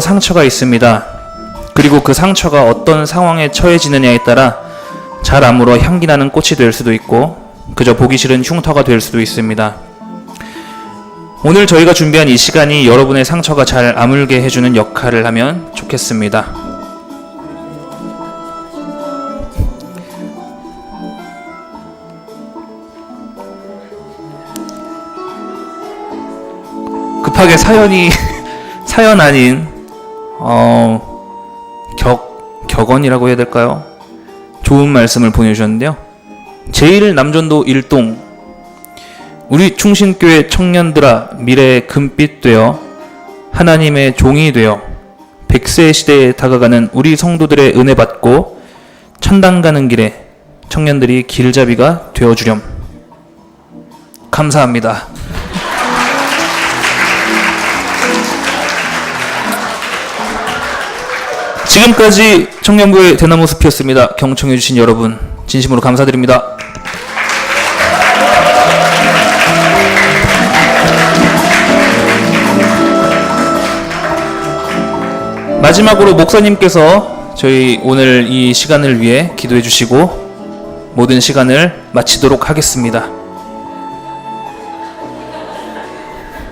상처가 있습니다. 그리고 그 상처가 어떤 상황에 처해지느냐에 따라 잘 아물어 향기 나는 꽃이 될 수도 있고 그저 보기 싫은 흉터가 될 수도 있습니다. 오늘 저희가 준비한 이 시간이 여러분의 상처가 잘 아물게 해주는 역할을 하면 좋겠습니다. 급하게 사연이 사연 아닌 어, 격 격언이라고 해야 될까요? 좋은 말씀을 보내주셨는데요. 제1 남전도 일동 우리 충신교회 청년들아 미래의 금빛 되어 하나님의 종이 되어 백세 시대에 다가가는 우리 성도들의 은혜 받고 천당 가는 길에 청년들이 길잡이가 되어 주렴. 감사합니다. 지금까지 청년부의 대나무 숲이었습니다. 경청해주신 여러분 진심으로 감사드립니다. 마지막으로 목사님께서 저희 오늘 이 시간을 위해 기도해 주시고 모든 시간을 마치도록 하겠습니다.